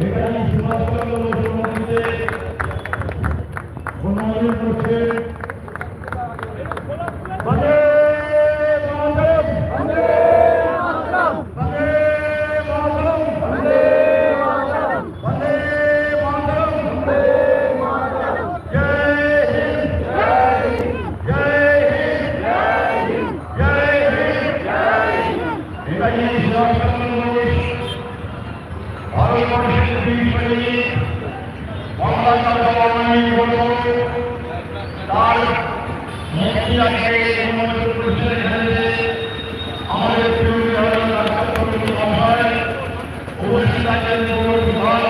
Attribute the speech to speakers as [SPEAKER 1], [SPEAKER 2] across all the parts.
[SPEAKER 1] ちょっとご紹介して。মুক্তি আজকে উন্নত করছে এখানে আমাদের প্রিয় বিধায়ক রাষ্ট্রপতি মহাশয় উপস্থিত আছেন পৌর বিভাগ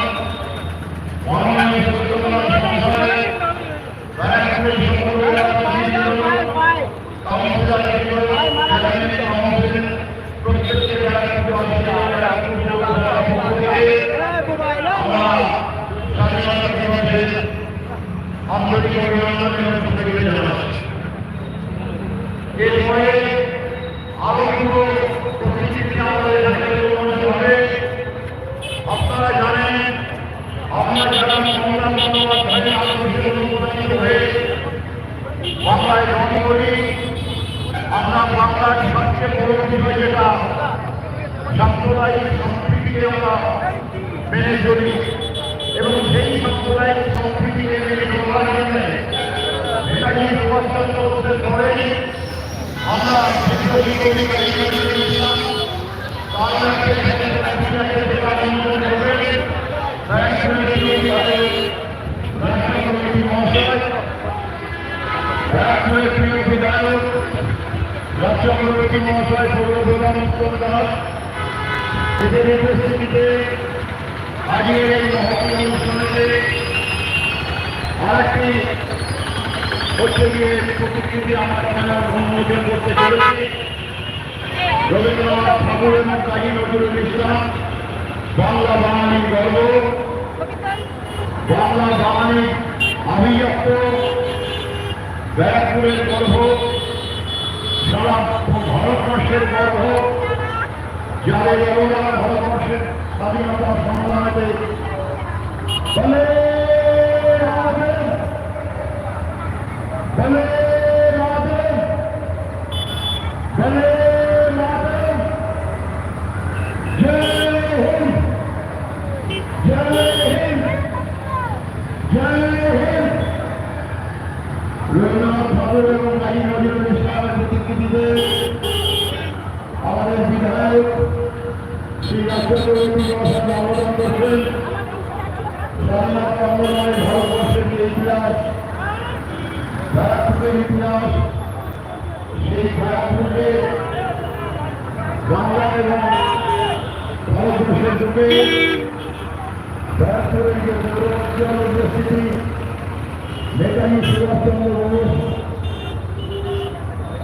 [SPEAKER 1] মাননীয় সত্যনাথ মহাশয় ব্যারাকপুর সকল কাউন্সিলর প্রত্যেককে ব্যারাকপুর স্বাধীনতা দিবসের আন্তরিক অভিনন্দন এবং শুভেচ্ছা জানাচ্ছি এরপরে আরও দুটো প্রতিনিধি আমাদের এখানে অনুষ্ঠিত হবে আপনারা জানেন আমরা যারা সংগ্রাম বন্দ্যোপাধ্যায়ের আদর্শে অনুপ্রাণিত হয়ে বাংলায় জন্ম করি আমরা বাংলার সবচেয়ে বড় বিষয় যেটা সাম্প্রদায়িক সংস্কৃতিকে আমরা মেনে চলি এবং সেই সাম্প্রদায়িক সংস্কৃতিকে মেনে চলার জন্য নেতাজি সুভাষচন্দ্র বোসের পরে আমরা বিপ্লবী কবিতা লিখেছিলাম। তার মধ্যে বিপ্লবীদের সেবা নিয়ন্ত্রণ করবেন ব্যারাকপুরের বিপ্লবী দলের রাষ্ট্র কমিটি মহাশয় ব্যারাকপুরের প্রিয় বিধায়ক রাষ্ট্র কমিটি মহাশয় পৌর প্রধান উত্তম দাস এদের উপস্থিতিতে আজকের এই মহতি অনুষ্ঠানেতে আরেকটি হচ্ছে গিয়ে প্রতিকৃতি আমার এখানে অনুমোদন করতে চলেছি। রবীন্দ্রনাথ ঠাকুর কাজী নজরুল ইসলাম, বাংলা বাঙালির গর্ব। বাংলা বাঙালির আভিজাত্য। ব্যারাকপুরের গর্ব। সারা ভারতবর্ষের গর্ব। যাদের ভারতবর্ষের স্বাধীনতা সংগ্রামেতে বলে মাতরম! বলে মাতরম! বলে মাতরম! জয় হিন্দ! জয় হিন্দ! জয় হিন্দ! রবীন্দ্রনাথ ঠাকুর এবং কাজী নজরুল ইসলামের প্রতিকৃতিতে আমাদের বিধায়ক শ্রী মহাশয় আবেদন করছেন স্বাধীনতা আন্দোলনে ভারতবর্ষের যে ইতিহাস ব্যারাকপুরের ইতিহাস সেই ব্যারাকপুরকে বাংলা এবং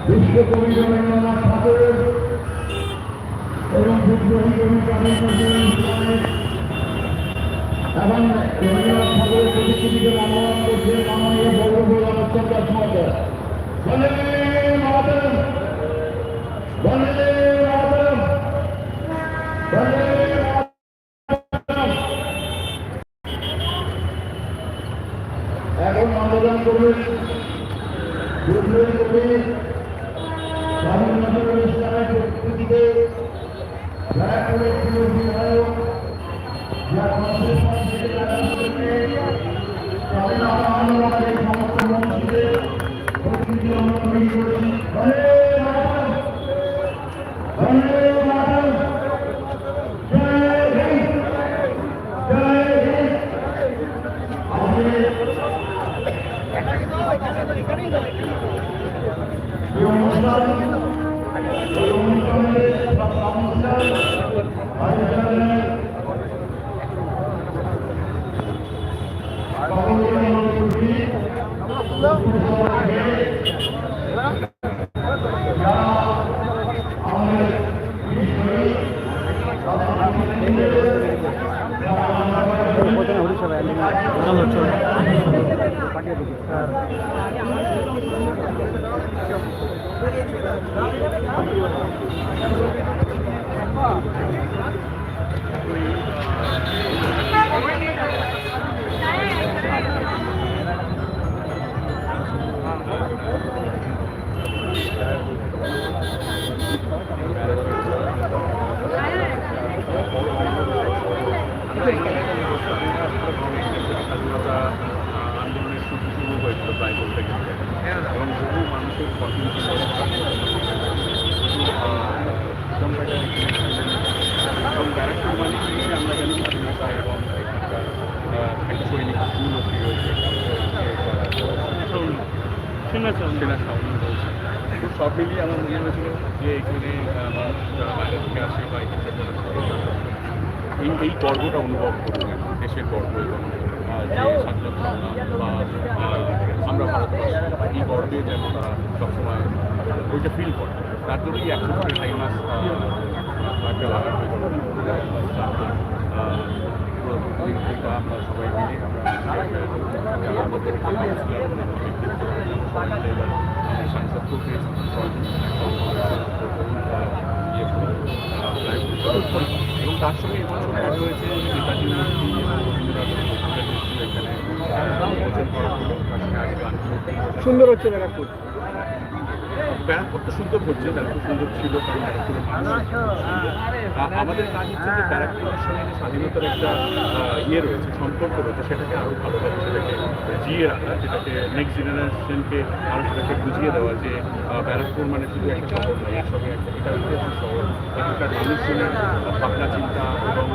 [SPEAKER 1] বিশ্বকবি রবীন্দ্রনাথ ঠাকুর এবং কবি কাজী নজরুল ইসলামের এবং রবীন্দ্রনাথ ঠাকুরের প্রতিকৃতিকে মানবান করছে মাননীয় বঙ্গবন্ধু অত্যন্ত সমাচার বলে মাতরম! বলে মাতরম! বলে মাতরম এখন আবেদন করবেন বিদ্রোহী কবি কাজী নজরুল ইসলামের প্রতিকৃতিতে ব্যারাকপুরের প্রিয় বিধায়ক যা কংগ্রেস পার্টি থেকে স্বাধীনতা আন্দোলনের এই সমস্ত মন্ত্রীকে প্রতিনিধি আমরা চলো চলো
[SPEAKER 2] Thank you. সব মিলিয়ে আমার মনে হয়েছিল যে এখানে মানুষ থেকে আসে বা এই এই গর্বটা অনুভব করবে দেশের গর্ব এবং যে স্বাধীনতা বা আমরা ভারতবাসী। এই গর্বে যেন তারা সবসময় ওইটা ফিল করে। তার জন্যই একশো করে করি এবং তার সঙ্গে এবছর অ্যাড হয়েছে নেতাজি এখানে।
[SPEAKER 3] সুন্দর হচ্ছে ব্যারাকপুর
[SPEAKER 2] ব্যারাকপুর তো সুন্দর হচ্ছে ব্যারাকপুর সুন্দর ছিল আমাদের কাজ হচ্ছে যে ব্যারাকপুরের সঙ্গে যে স্বাধীনতার একটা ইয়ে রয়েছে সম্পর্ক রয়েছে সেটাকে আরও ভালোভাবে সেটাকে জিয়ে রাখা যেটাকে নেক্সট জেনারেশনকে আরও সেটাকে বুঝিয়ে দেওয়া যে ব্যারাকপুর মানে শুধু একটা শহর নয় এর সঙ্গে একটা এটা শহর এখানকার মানুষজনের ভাবনা চিন্তা এবং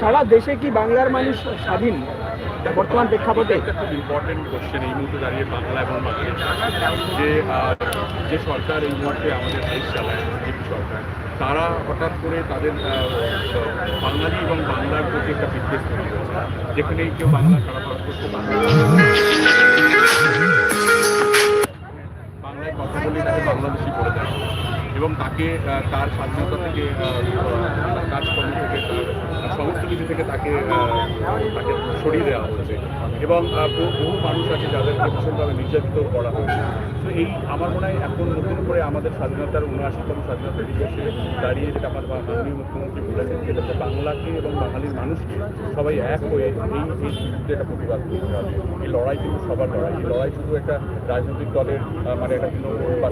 [SPEAKER 3] সারা দেশে কি বাংলার মানুষ স্বাধীন বর্তমান প্রেক্ষাপটে?
[SPEAKER 2] খুব ইম্পর্টেন্ট কোশ্চেন এই মুহূর্তে দাঁড়িয়ে বাংলা এবং যে যে সরকার এই মুহূর্তে আমাদের দেশ চালায়, বিজেপি সরকার, তারা হঠাৎ করে তাদের বাঙালি এবং বাংলার প্রতি একটা বিদ্বেষ তৈরি হয়েছে যেখানে কেউ বাংলা সারা ভারতবর্ষ বাংলা বাংলায় কথা বলে তাকে বাংলাদেশি বলে দেওয়া হচ্ছে। এবং তাকে তার স্বাধীনতা থেকে কাজকর্ম থেকে, তার সমস্ত কিছু থেকে তাকে তাকে সরিয়ে দেওয়া হচ্ছে। এবং বহু মানুষ আছে যাদেরকে ভীষণভাবে নির্যাতিত করা হয়েছে। এই আমার মনে হয় এখন নতুন করে আমাদের স্বাধীনতার উনআশিতম স্বাধীনতা দিবসে দাঁড়িয়ে যেটা আমার মাননীয় মুখ্যমন্ত্রী বলেছেন যাতে বাংলাকে এবং বাঙালির মানুষকে সবাই এক হয়ে এই এই বিরুদ্ধে একটা প্রতিবাদ করতে হবে। এই লড়াই কিন্তু সবার লড়াই। এই লড়াই শুধু একটা রাজনৈতিক দলের মানে একটা তৃণমূল বা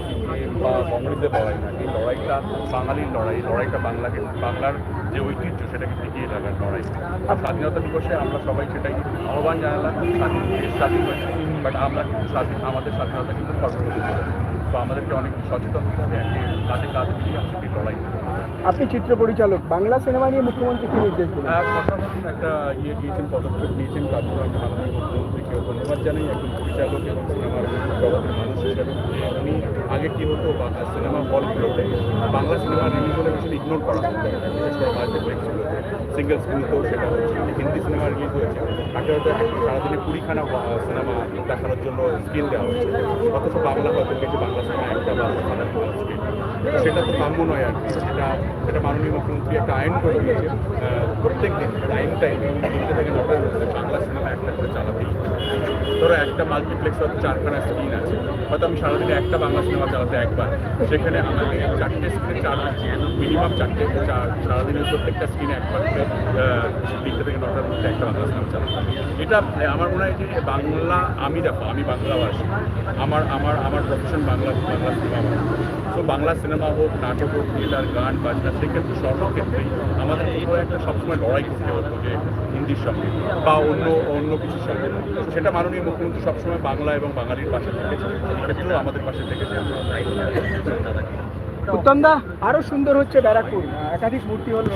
[SPEAKER 2] বা কংগ্রেসের লড়াই না। এই লড়াইটা বাঙালির লড়াই। লড়াইটা বাংলাকে বাংলার যে ঐতিহ্য সেটাকে টিকিয়ে রাখার লড়াই। আর স্বাধীনতা দিবসে আমরা সবাই সেটাই আহ্বান জানালাম, স্বাধীন দেশ স্বাধীন হয়েছে বাট আমরা কিন্তু স্বাধীন, আমাদের স্বাধীনতা কিন্তু সর্বপ্রথম। তো আমাদেরকে অনেক সচেতন হতে হবে একটি কাজে কাজ মিলিয়ে আমাদেরকে লড়াই করতে
[SPEAKER 3] আপনি চিত্র পরিচালক বাংলা সিনেমা নিয়ে মুখ্যমন্ত্রী কি নির্দেশ দিলেন?
[SPEAKER 2] আহ, একটা ইয়ে দিয়েছেন পদক্ষেপ নিয়েছেন তার জন্য আমি মাননীয় মুখ্যমন্ত্রীকে ধন্যবাদ জানাই একজন পরিচালক এবং সিনেমার জগতের মানুষ আগে কি হতো সিনেমা হলগুলোতে বাংলা সিনেমা রিলিজ হলে ইগনোর করা হতো। সিঙ্গেল স্ক্রিনতেও সেটা হচ্ছে হিন্দি সিনেমা রিলিজ হয়েছে। তাকে হয়তো সারাদিনে কুড়িখানা সিনেমা দেখানোর জন্য স্ক্রিন দেওয়া হয়েছে। অথচ বাংলা হয়তো কিছু বাংলা সিনেমা একটা বা স্ক্রিন সেটা তো কাম্য নয় আর কি। সেটা সেটা মাননীয় মুখ্যমন্ত্রী একটা আইন করে দিয়েছে। প্রত্যেক দিন টাইম টাইম তিনটে থেকে মধ্যে বাংলা সিনেমা একটা করে চালাতেই। ধরো একটা মাল্টিপ্লেক্স হয়তো চারখানা স্ক্রিন আছে। হয়তো আমি সারাদিনে একটা বাংলা সিনেমা চালাতে একবার। সেখানে আমাকে চারটে স্ক্রিনে চার মিনিমাম চারটে, চার, সারাদিনের প্রত্যেকটা স্ক্রিনে একবার করে তিনটে থেকে নটার মধ্যে একটা বাংলা সিনেমা চালাতে এটা আমার মনে হয় যে বাংলা, আমি দেখো, আমি বাংলাভাষী। আমার আমার আমার প্রফেশন বাংলা বাংলা সিনেমা তো বাংলা সিনেমা হোক, নাটক হোক থিয়েটার গান, বাজনা সেক্ষেত্রে সর্বক্ষেত্রেই আমাদের কোথাও একটা সবসময় লড়াই করতে হতো যে হিন্দির সঙ্গে বা অন্য অন্য কিছুর সঙ্গে। সেটা মাননীয় মুখ্যমন্ত্রী সবসময় বাংলা এবং বাঙালির পাশে থেকেছে এক্ষেত্রেও আমাদের পাশে থেকেছে
[SPEAKER 3] উত্তম দা, আরও সুন্দর হচ্ছে ব্যারাকপুর। একাধিক মূর্তি হল